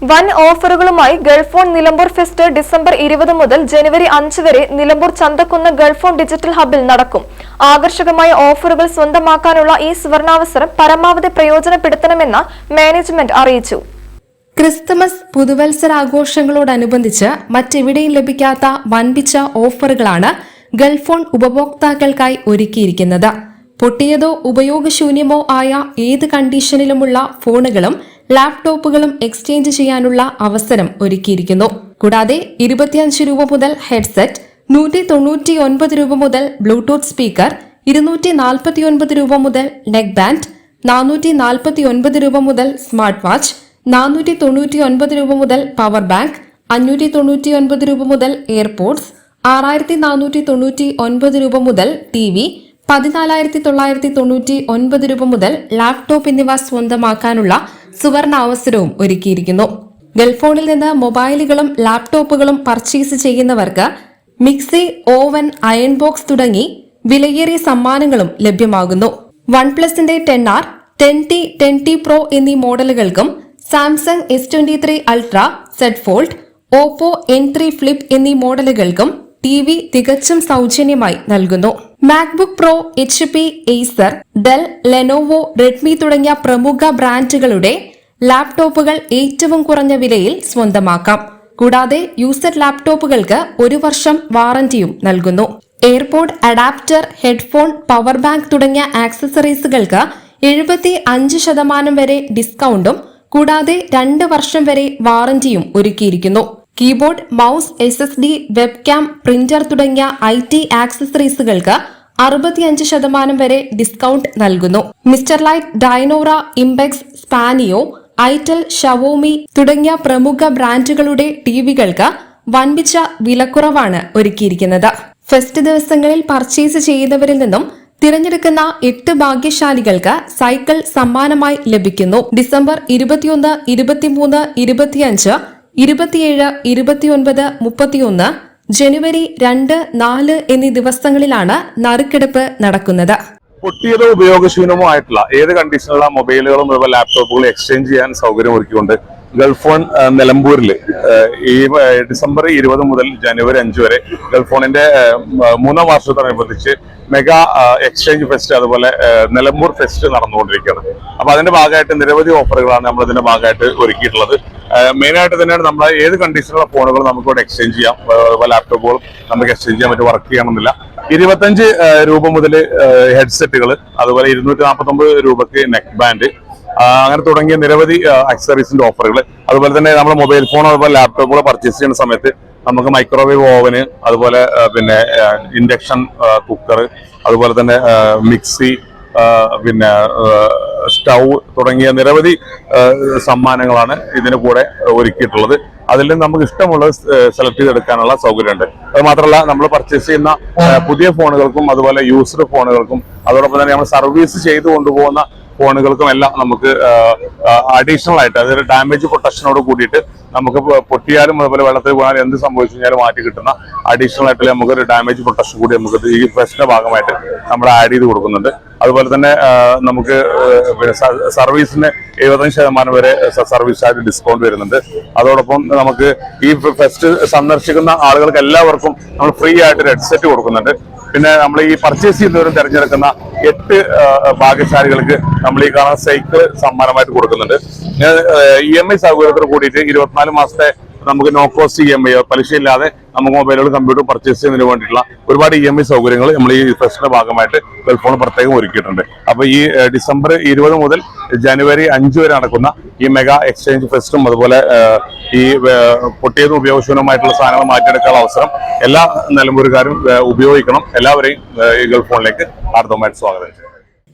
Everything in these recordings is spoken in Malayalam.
വൻ ഓഫറുകളുമായി ഗൾഫോൺ നിലമ്പൂർ ഫെസ്റ്റ് ഡിസംബർ ഇരുപത് മുതൽ ജനുവരി അഞ്ച് വരെ നിലമ്പൂർ ചന്തക്കുന്ന് ഗൾഫോൺ ഡിജിറ്റൽ ഹബിൽ നടക്കും. ആകർഷകമായ ഓഫറുകൾ സ്വന്തമാക്കാനുള്ള ഈ സുവർണാവസരം പരമാവധി പ്രയോജനപ്പെടുത്തണമെന്ന് മാനേജ്മെന്റ് അറിയിച്ചു. ക്രിസ്തുമസ് പുതുവത്സരാഘോഷങ്ങളോടനുബന്ധിച്ച് മറ്റെവിടെയും ലഭിക്കാത്ത വൻപിച്ച ഓഫറുകളാണ് ഗൾഫോൺ ഉപഭോക്താക്കൾക്കായി ഒരുക്കിയിരിക്കുന്നത്. പൊട്ടിയതോ ഉപയോഗശൂന്യമോ ആയ ഏത് കണ്ടീഷനിലുമുള്ള ഫോണുകളും ലാപ്ടോപ്പുകളും എക്സ്ചേഞ്ച് ചെയ്യാനുള്ള അവസരം ഒരുക്കിയിരിക്കുന്നു. കൂടാതെ ഇരുപത്തിയഞ്ച് രൂപ മുതൽ ഹെഡ്സെറ്റ് നൂറ്റി തൊണ്ണൂറ്റി ഒൻപത് രൂപ മുതൽ ബ്ലൂടൂത്ത് സ്പീക്കർ ഇരുന്നൂറ്റി നാൽപ്പത്തി ഒൻപത് രൂപ മുതൽ നെക്ക് ബാൻഡ് നാനൂറ്റി നാൽപ്പത്തി ഒൻപത് രൂപ മുതൽ സ്മാർട്ട് വാച്ച് നാനൂറ്റി തൊണ്ണൂറ്റി ഒൻപത് രൂപ മുതൽ പവർ ബാങ്ക് അഞ്ഞൂറ്റി തൊണ്ണൂറ്റി ഒൻപത് രൂപ മുതൽ എയർപോർട്സ് ആറായിരത്തി നാനൂറ്റി തൊണ്ണൂറ്റി ഒൻപത് രൂപ മുതൽ ടി വി പതിനാലായിരത്തി തൊള്ളായിരത്തി തൊണ്ണൂറ്റി ഒൻപത് രൂപ മുതൽ ലാപ്ടോപ്പ് എന്നിവ സ്വന്തമാക്കാനുള്ള സുവർണ അവസരവും ഒരുക്കിയിരിക്കുന്നു. ഗൾഫോണിൽ നിന്ന് മൊബൈലുകളും ലാപ്ടോപ്പുകളും പർച്ചേസ് ചെയ്യുന്നവർക്ക് മിക്സി ഓവൻ അയൺ ബോക്സ് തുടങ്ങി വിലയേറിയ സമ്മാനങ്ങളും ലഭ്യമാകുന്നു. One പ്ലസിന്റെ ten R ten T ten T pro എന്നീ മോഡലുകൾക്കും Samsung S twenty three ultra Z fold Oppo N three flip എന്നീ മോഡലുകൾക്കും ടി വി തികച്ചും സൗജന്യമായി നൽകുന്നു. MacBook pro H P Acer Dell Lenovo Redmi തുടങ്ങിയ പ്രമുഖ ബ്രാൻഡുകളുടെ ലാപ്ടോപ്പുകൾ ഏറ്റവും കുറഞ്ഞ വിലയിൽ സ്വന്തമാക്കാം. കൂടാതെ യൂസർ ലാപ്ടോപ്പുകൾക്ക് ഒരു വർഷം വാറന്റിയും നൽകുന്നു. Airport adapter headphone power bank തുടങ്ങിയ ആക്സസറീസുകൾക്ക് എഴുപത്തി അഞ്ച് ശതമാനം വരെ ഡിസ്കൗണ്ടും കൂടാതെ രണ്ട് വർഷം വരെ വാറന്റിയും ഒരുക്കിയിരിക്കുന്നു. Keyboard mouse S S D web cam printer തുടങ്ങിയ ഐ ടി ആക്സസറീസുകൾക്ക് അറുപത്തിയഞ്ച് ശതമാനം വരെ ഡിസ്കൗണ്ട് നൽകുന്നു. മിസ്റ്റർ ലൈറ്റ് ഡൈനോറ ഇംബെക്സ് സ്പാനിയോ ഐറ്റൽ ഷവോമി തുടങ്ങിയ പ്രമുഖ ബ്രാൻഡുകളുടെ ടിവികൾക്ക് വൻപിച്ച വിലക്കുറവാണ് ഒരുക്കിയിരിക്കുന്നത്. ഫെസ്റ്റ് ദിവസങ്ങളിൽ പർച്ചേസ് ചെയ്യുന്നവരിൽ നിന്നും തിരഞ്ഞെടുക്കുന്ന എട്ട് ഭാഗ്യശാലികൾക്ക് സൈക്കിൾ സമ്മാനമായി ലഭിക്കുന്നു. ഡിസംബർ ഇരുപത്തിയൊന്ന് ഇരുപത്തിമൂന്ന് ഇരുപത്തിയഞ്ച് ഇരുപത്തിയേഴ് ഇരുപത്തിയൊൻപത് മുപ്പത്തിയൊന്ന് ജനുവരി രണ്ട് നാല് എന്നീ ദിവസങ്ങളിലാണ് നറുക്കെടുപ്പ് നടക്കുന്നത്. പൊട്ടിയതോ ഉപയോഗശൂന്യമോ ആയിട്ടുള്ള ഏത് കണ്ടീഷനിലുള്ള മൊബൈലുകളും ലാപ്ടോപ്പുകളും എക്സ്ചേഞ്ച് ചെയ്യാൻ സൗകര്യം ഒരുക്കിക്കൊണ്ട് ഗൾഫോൺ നിലമ്പൂരിൽ ഈ ഡിസംബർ ഇരുപത് മുതൽ ജനുവരി അഞ്ച് വരെ ഗൾഫോണിന്റെ മൂന്നാം വാർഷികത്തോടനുബന്ധിച്ച് മെഗാ എക്സ്ചേഞ്ച് ഫെസ്റ്റ് അതുപോലെ നിലമ്പൂർ ഫെസ്റ്റ് നടന്നുകൊണ്ടിരിക്കുകയാണ്. അപ്പൊ അതിന്റെ ഭാഗമായിട്ട് നിരവധി ഓഫറുകളാണ് നമ്മൾ ഇതിന്റെ ഭാഗമായിട്ട് ഒരുക്കിയിട്ടുള്ളത്. മെയിൻ ആയിട്ട് തന്നെയാണ് നമ്മൾ ഏത് കണ്ടീഷനുള്ള ഫോണുകൾ നമുക്ക് ഇവിടെ എക്സ്ചേഞ്ച് ചെയ്യാം. ലാപ്ടോപ്പുകളും നമുക്ക് എക്സ്ചേഞ്ച് ചെയ്യാൻ പറ്റും വർക്ക് ചെയ്യണമെന്നില്ല ഇരുപത്തഞ്ച് രൂപ മുതൽ ഹെഡ്സെറ്റുകൾ അതുപോലെ ഇരുന്നൂറ്റി നാൽപ്പത്തി ഒമ്പത് രൂപക്ക് നെക്ക് ബാൻഡ് അങ്ങനെ തുടങ്ങിയ നിരവധി അക്സറീസിന്റെ ഓഫറുകൾ അതുപോലെ തന്നെ നമ്മുടെ മൊബൈൽ ഫോൺ അതുപോലെ ലാപ്ടോപ്പുകൾ പർച്ചേസ് ചെയ്യുന്ന സമയത്ത് നമുക്ക് മൈക്രോവേവ് ഓവന് അതുപോലെ പിന്നെ ഇൻഡക്ഷൻ കുക്കർ അതുപോലെ തന്നെ മിക്സി പിന്നെ സ്റ്റൗ തുടങ്ങിയ നിരവധി സമ്മാനങ്ങളാണ് ഇതിന് കൂടെ ഒരുക്കിയിട്ടുള്ളത്. അതിൽ നമുക്ക് ഇഷ്ടമുള്ളത് സെലക്ട് ചെയ്തെടുക്കാനുള്ള സൗകര്യമുണ്ട്. അത് മാത്രമല്ല നമ്മൾ പർച്ചേസ് ചെയ്യുന്ന പുതിയ ഫോണുകൾക്കും അതുപോലെ യൂസ്ഡ് ഫോണുകൾക്കും അതോടൊപ്പം തന്നെ നമ്മൾ സർവീസ് ചെയ്തു കൊണ്ടുപോകുന്ന ഫോണുകൾക്കും എല്ലാം നമുക്ക് അഡീഷണൽ ആയിട്ട് അതായത് ഡാമേജ് പ്രൊട്ടക്ഷനോട് കൂടിയിട്ട് നമുക്ക് പൊട്ടിയാലും അതുപോലെ വെള്ളത്തിൽ പോയാലും എന്ത് സംഭവിച്ചു മാറ്റി കിട്ടുന്ന അഡീഷണൽ ആയിട്ട് നമുക്ക് ഒരു ഡാമേജ് പ്രൊട്ടക്ഷൻ കൂടി നമുക്ക് ഈ ഫെസ്റ്റിന്റെ ഭാഗമായിട്ട് നമ്മൾ ആഡ് ചെയ്ത് കൊടുക്കുന്നുണ്ട്. അതുപോലെ തന്നെ നമുക്ക് സർവീസിന് എഴുപത്തഞ്ച് ശതമാനം വരെ സർവീസ് ചാർജ് ഡിസ്കൗണ്ട് വരുന്നുണ്ട്. അതോടൊപ്പം നമുക്ക് ഈ ഫെസ്റ്റ് സന്ദർശിക്കുന്ന ആളുകൾക്ക് എല്ലാവർക്കും നമ്മൾ ഫ്രീ ആയിട്ട് ഒരു ഹെഡ്സെറ്റ് കൊടുക്കുന്നുണ്ട്. പിന്നെ നമ്മൾ ഈ പർച്ചേസ് ചെയ്യുന്നവരും തിരഞ്ഞെടുക്കുന്ന എട്ട് ഭാഗ്യശാലികൾക്ക് നമ്മൾ ഈ കാണുന്ന സൈക്കിൾ സമ്മാനമായിട്ട് കൊടുക്കുന്നുണ്ട്. ഇ എം ഐ സൗകര്യത്തോട് കൂടിയിട്ട് ഇരുപത്തിനാല് മാസത്തെ നമുക്ക് no cost E M I പലിശയില്ലാതെ നമുക്ക് മൊബൈലുകൾ കമ്പ്യൂട്ടർ പർച്ചേസ് ചെയ്യുന്നതിന് വേണ്ടിയിട്ടുള്ള ഒരുപാട് ഇ എം ഐ സൗകര്യങ്ങൾ നമ്മൾ ഈ ഫെസ്റ്റിന്റെ ഭാഗമായിട്ട് ഗൾഫോൺ പ്രത്യേകം ഒരുക്കിയിട്ടുണ്ട്. അപ്പൊ ഈ ഡിസംബർ ഇരുപത് മുതൽ ജനുവരി അഞ്ച് വരെ നടക്കുന്ന ഈ മെഗാ എക്സ്ചേഞ്ച് ഫെസ്റ്റും അതുപോലെ ഈ പൊട്ടിയതും ഉപയോഗശൂന്യമായിട്ടുള്ള സാധനങ്ങൾ മാറ്റിയെടുക്കാനുള്ള അവസരം എല്ലാ നിലമ്പൂരുകാരും ഉപയോഗിക്കണം. എല്ലാവരെയും ഈ ഗൾഫോണിലേക്ക് ആർദ്രമായിട്ട് സ്വാഗതം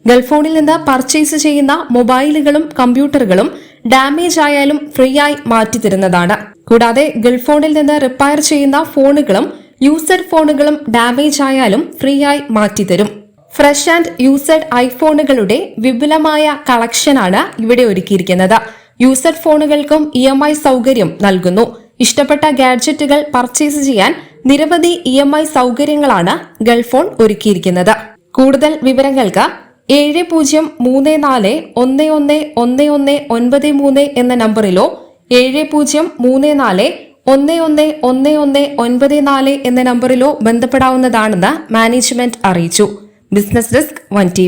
ഗൾഫോണിൽ നിന്ന് പർച്ചേസ് ചെയ്യുന്ന മൊബൈലുകളും കമ്പ്യൂട്ടറുകളും ഡാമേജ് ആയാലും ഫ്രീ ആയി മാറ്റിത്തരുന്നതാണ്. കൂടാതെ ഗൾഫോണിൽ നിന്ന് റിപ്പയർ ചെയ്യുന്ന ഫോണുകളും യൂസഡ് ഫോണുകളും ഡാമേജ് ആയാലും ഫ്രീ ആയി മാറ്റിത്തരും. ഫ്രഷ് ആൻഡ് യൂസഡ് ഐഫോണുകളുടെ വിപുലമായ കളക്ഷനാണ് ഇവിടെ ഒരുക്കിയിരിക്കുന്നത്. യൂസഡ് ഫോണുകൾക്കും ഇ എം ഐ സൗകര്യം നൽകുന്നു. ഇഷ്ടപ്പെട്ട ഗാഡ്ജറ്റുകൾ പർച്ചേസ് ചെയ്യാൻ നിരവധി ഇ എം ഐ സൗകര്യങ്ങളാണ് ഗൾഫോൺ ഒരുക്കിയിരിക്കുന്നത്. കൂടുതൽ വിവരങ്ങൾക്ക് ഏഴ് പൂജ്യം മൂന്ന് നാല് ഒന്ന് ഒന്ന് ഒന്ന് ഒന്ന് ഒൻപത് മൂന്ന് എന്ന നമ്പറിലോ ഏഴ് പൂജ്യം മൂന്ന് നാല് ഒന്ന് ഒന്ന് ഒന്ന് ഒന്ന് ഒൻപത് നാല് എന്ന നമ്പറിലോ ബന്ധപ്പെടാവുന്നതാണെന്ന് മാനേജ്മെന്റ് അറിയിച്ചു. Business desk one T